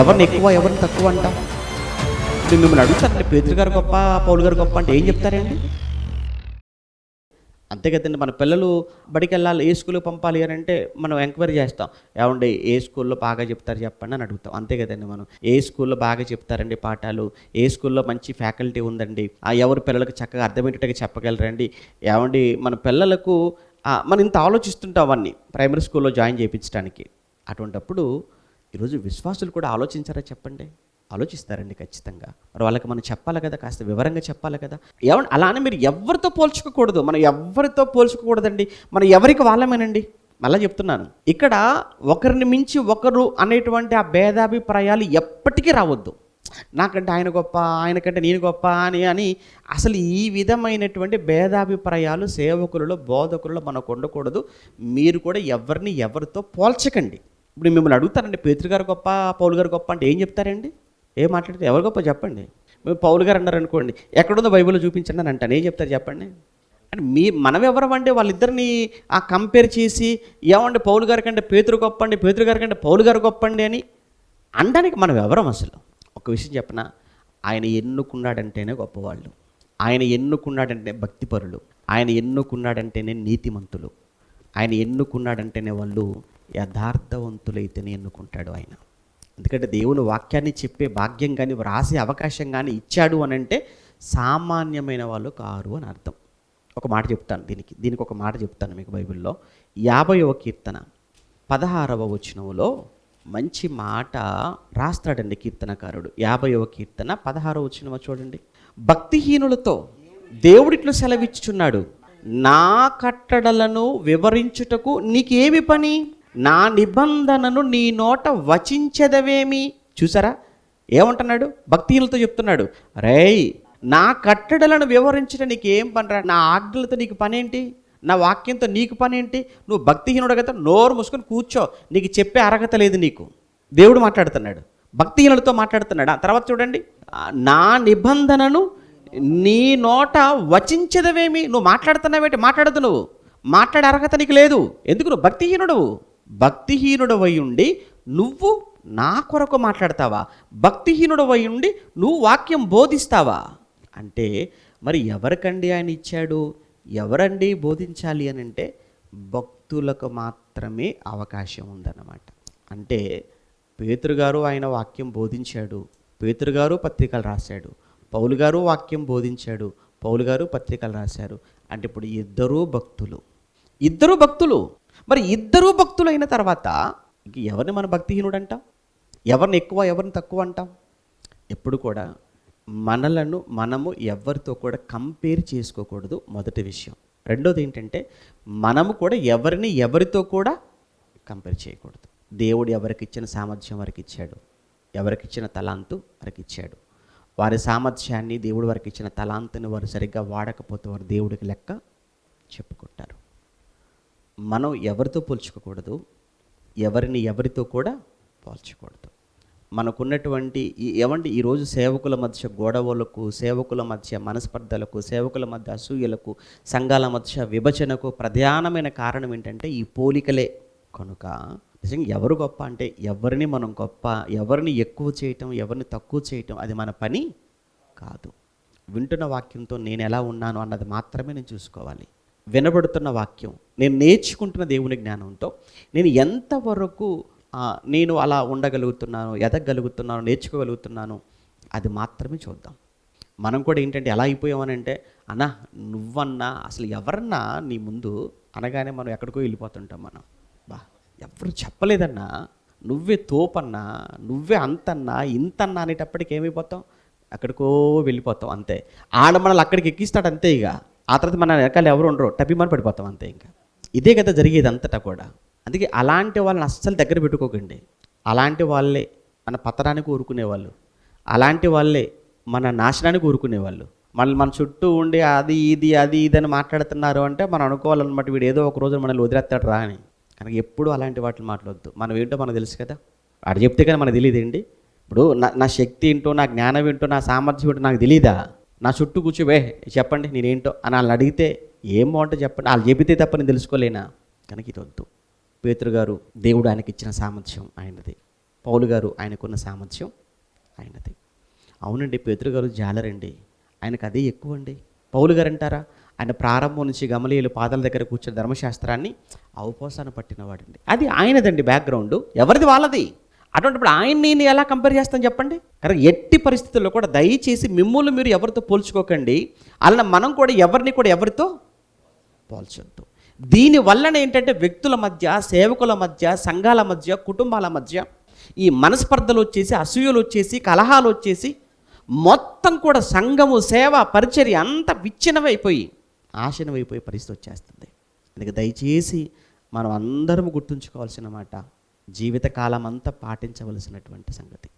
ఎవరిని ఎక్కువ ఎవరిని తక్కువ అంటాం? ఇప్పుడు మిమ్మల్ని అడుగుతారండి పేదరి గారు గొప్ప పౌలు గారు గొప్ప అంటే ఏం చెప్తారండి? అంతే కదండి. మన పిల్లలు బడికి వెళ్ళాలి ఏ స్కూల్కి పంపాలి అని అంటే మనం ఎంక్వైరీ చేస్తాం. ఏమండి ఏ స్కూల్లో బాగా చెప్తారు చెప్పండి అని అడుగుతాం. అంతే కదండి మనం. ఏ స్కూల్లో బాగా చెప్తారండి పాఠాలు? ఏ స్కూల్లో మంచి ఫ్యాకల్టీ ఉందండి? ఆ ఎవరు పిల్లలకు చక్కగా అర్థమయ్యేటట్టుగా చెప్పగలరండి? ఏమండి మన పిల్లలకు మనం ఇంత ఆలోచిస్తుంటాం అవన్నీ. ప్రైమరీ స్కూల్లో జాయిన్ చేయించడానికి. అటువంటప్పుడు ఈరోజు విశ్వాసులు కూడా ఆలోచించారా చెప్పండి? ఆలోచిస్తారండి ఖచ్చితంగా. మరి వాళ్ళకి మనం చెప్పాలి కదా? కాస్త వివరంగా చెప్పాలి కదా? ఏమండి అలానే మీరు ఎవరితో పోల్చుకోకూడదు. మనం ఎవరితో పోల్చుకోకూడదండి. మనం ఎవరికి వాళ్ళమేనండి? మళ్ళీ చెప్తున్నాను. ఇక్కడ ఒకరిని మించి ఒకరు అనేటువంటి ఆ భేదాభిప్రాయాలు ఎప్పటికీ రావద్దు. నాకంటే ఆయన గొప్ప ఆయనకంటే నేను గొప్ప అని అని అసలు ఈ విధమైనటువంటి భేదాభిప్రాయాలు సేవకులలో బోధకులలో మనకు ఉండకూడదు. మీరు కూడా ఎవరిని ఎవరితో పోల్చకండి. ఇప్పుడు మిమ్మల్ని అడుగుతారండి పేతురు గారు గొప్ప పౌలు గారు గొప్ప అంటే ఏం చెప్తారండి? ఏం మాట్లాడితే ఎవరు గొప్ప చెప్పండి? మేము పౌలు గారు అన్నారు అనుకోండి ఎక్కడుందో బైబిల్లో చూపించండి అని అంటాను ఏం చెప్తారు చెప్పండి? అంటే మీ మనం ఎవరమంటే వాళ్ళిద్దరిని ఆ కంపేర్ చేసి ఏమండి పౌలు గారి కంటే పేతురు గొప్ప అండి పేతురు గారి కంటే పౌలు గారు గొప్ప అండి అని అనడానికి మనం ఎవరం అసలు? ఒక విషయం చెప్పన? ఆయన ఎన్నుకున్నాడంటేనే గొప్పవాళ్ళు. ఆయన ఎన్నుకున్నాడంటే భక్తిపరులు. ఆయన ఎన్నుకున్నాడంటేనే నీతిమంతులు. ఆయన ఎన్నుకున్నాడంటేనే వాళ్ళు యథార్థవంతులైతేనే ఎన్నుకుంటాడు ఆయన. ఎందుకంటే దేవుని వాక్యాన్ని చెప్పే భాగ్యం కానీ వ్రాసే అవకాశం కానీ ఇచ్చాడు అని అంటే సామాన్యమైన వాళ్ళు కారు అని అర్థం. ఒక మాట చెప్తాను దీనికి దీనికి ఒక మాట చెప్తాను మీకు బైబిల్లో. యాభైవ కీర్తన పదహారవ వచనంలో మంచి మాట రాస్తాడండి కీర్తనకారుడు. యాభైవ కీర్తన పదహారవ వచనమ చూడండి. భక్తిహీనులతో దేవుడిట్లు సెలవిచ్చుచున్నాడు. నా కట్టడలను వివరించుటకు నీకేమి పని? నా నిబంధనను నీ నోట వచించదవేమి? చూసారా? ఏమంటున్నాడు? భక్తిహీనులతో చెప్తున్నాడు. రేయ్ నా కట్టడలను వివరించడం నీకు ఏం పనిరా? నా ఆజ్ఞలతో నీకు పనేంటి? నా వాక్యంతో నీకు పనేంటి? నువ్వు భక్తిహీనుడు కదా నోరు మూసుకొని కూర్చో. నీకు చెప్పే అర్హత లేదు నీకు. దేవుడు మాట్లాడుతున్నాడు. భక్తిహీనులతో మాట్లాడుతున్నాడు. ఆ తర్వాత చూడండి. నా నిబంధనను నీ నోట వచించదవేమి? నువ్వు మాట్లాడుతున్నావేంటి? మాట్లాడదు నువ్వు. మాట్లాడే అర్హత నీకు లేదు. ఎందుకు? నువ్వు భక్తిహీనుడు. భక్తిహీనుడు ఉండి నువ్వు నా కొరకు మాట్లాడతావా? భక్తిహీనుడు ఉండి నువ్వు వాక్యం బోధిస్తావా? అంటే మరి ఎవరికండి ఆయన ఇచ్చాడు? ఎవరండి బోధించాలి అని అంటే భక్తులకు మాత్రమే అవకాశం ఉందన్నమాట. అంటే పేతురుగారు ఆయన వాక్యం బోధించాడు పేతురుగారు పత్రికలు రాశాడు పౌలు గారు వాక్యం బోధించాడు పౌలు గారు పత్రికలు రాశారు. అంటే ఇప్పుడు ఇద్దరూ భక్తులు. ఇద్దరు భక్తులు. మరి ఇద్దరు భక్తులైన తర్వాత ఇంక ఎవరిని మన భక్తిహీనుడు అంటాం? ఎవరిని ఎక్కువ ఎవరిని తక్కువ అంటాం? ఎప్పుడు కూడా మనలను మనము ఎవరితో కూడా కంపేర్ చేసుకోకూడదు మొదటి విషయం. రెండోది ఏంటంటే మనము కూడా ఎవరిని ఎవరితో కూడా కంపేర్ చేయకూడదు. దేవుడు ఎవరికి ఇచ్చిన సామర్థ్యం వారికి ఇచ్చాడు. ఎవరికి ఇచ్చిన తలాంతు వారికి ఇచ్చాడు. వారి సామర్థ్యాన్ని దేవుడు వారికి ఇచ్చిన తలాంతుని వారు సరిగ్గా వాడకపోతే వారు దేవుడికి లెక్క చెప్పుకుంటారు. మనం ఎవరితో పోల్చుకోకూడదు ఎవరిని ఎవరితో కూడా పోల్చకూడదు. మనకున్నటువంటి ఈ ఏమండి ఈరోజు సేవకుల మధ్య గొడవలకు సేవకుల మధ్య మనస్పర్ధలకు సేవకుల మధ్య అసూయలకు సంఘాల మధ్య విభజనకు ప్రధానమైన కారణం ఏంటంటే ఈ పోలికలే. కనుక నిజంగా ఎవరు గొప్ప అంటే ఎవరిని మనం గొప్ప ఎవరిని ఎక్కువ చేయటం ఎవరిని తక్కువ చేయటం అది మన పని కాదు. వింటున్న వాక్యంతో నేను ఎలా ఉన్నాను అన్నది మాత్రమే నేను చూసుకోవాలి. వినబడుతున్న వాక్యం. నేను నేర్చుకుంటున్న దేవుని జ్ఞానంతో నేను ఎంతవరకు నేను అలా ఉండగలుగుతున్నాను ఎదగలుగుతున్నాను నేర్చుకోగలుగుతున్నాను అది మాత్రమే చూద్దాం. మనం కూడా ఏంటంటే ఎలా అయిపోయామనంటే అన్నా నువ్వన్నా అసలు ఎవరన్నా నీ ముందు? అనగానే మనం ఎక్కడికో వెళ్ళిపోతుంటాం మనం. బా ఎవరు చెప్పలేదన్నా? నువ్వే తోపన్నా? నువ్వే అంతన్నా? ఇంతన్నా? అనేటప్పటికి ఏమైపోతాం? అక్కడికో వెళ్ళిపోతాం అంతే. ఆడ మనల్ని అక్కడికి ఎక్కిస్తాడు అంతే ఇక. ఆ తర్వాత మన వెనకాల ఎవరు ఉండరు టపిమని పడిపోతాం అంతే ఇంకా. ఇదే కదా జరిగేది అంతటా కూడా. అందుకే అలాంటి వాళ్ళని అస్సలు దగ్గర పెట్టుకోకండి. అలాంటి వాళ్ళే మన పతనానికి ఊరుకునేవాళ్ళు అలాంటి వాళ్ళే మన నాశనానికి ఊరుకునేవాళ్ళు మళ్ళీ మన చుట్టూ ఉండి అది ఇది అది ఇది అని మాట్లాడుతున్నారు అంటే మనం అనుకోవాలన్నమాట వీడు ఏదో ఒక రోజు మనల్ని వదిలేస్తాడు రా అని. కనుక ఎప్పుడు అలాంటి వాటిని మాట్లాడద్దు. మనం ఏంటో మనకు తెలుసు కదా. వాడు చెప్తే కానీ మనకు తెలియదు ఇప్పుడు నా నా శక్తి ఏంటో నా జ్ఞానం ఏంటో నా సామర్థ్యం ఏంటో నాకు తెలియదా నా చుట్టూ కూర్చోవే చెప్పండి నేనేంటో అని వాళ్ళు అడిగితే ఏం బాగుంటుంది చెప్పండి? వాళ్ళు చెబితే తప్ప నేను తెలుసుకోలేనా? కనుక ఇది వద్దు. పేతృగారు దేవుడు ఆయనకి ఇచ్చిన సామర్థ్యం ఆయనది. పౌలు గారు ఆయనకున్న సామర్థ్యం ఆయనది. అవునండి పేతురు గారు జాలరండి. ఆయనకు అదే ఎక్కువ అండి. పౌలు గారు అంటారా? ఆయన ప్రారంభం నుంచి గమలీయులు పాదాల దగ్గర కూర్చున్న ధర్మశాస్త్రాన్ని అవపోసాన పట్టినవాడండి. అది ఆయనదండి బ్యాక్గ్రౌండ్ ఎవరిది వాళ్ళది? అటువంటిప్పుడు ఆయన నేను ఎలా కంపేర్ చేస్తాను చెప్పండి? కరెక్ట్ ఎట్టి పరిస్థితుల్లో కూడా దయచేసి మిమ్మల్ని మీరు ఎవరితో పోల్చుకోకండి. అలా మనం కూడా ఎవరిని కూడా ఎవరితో పోల్చొద్దు. దీని వలన ఏంటంటే వ్యక్తుల మధ్య సేవకుల మధ్య సంఘాల మధ్య కుటుంబాల మధ్య ఈ మనస్పర్ధలు వచ్చేసి అసూయలు వచ్చేసి కలహాలు వచ్చేసి మొత్తం కూడా సంఘము సేవ పరిచర్య అంత విచ్ఛిన్నమైపోయి ఆశనమైపోయే పరిస్థితి వచ్చేస్తుంది. అందుకే దయచేసి మనం అందరం గుర్తుంచుకోవాల్సిన మాట జీవితకాలం అంతా పాటించవలసినటువంటి సంగతి.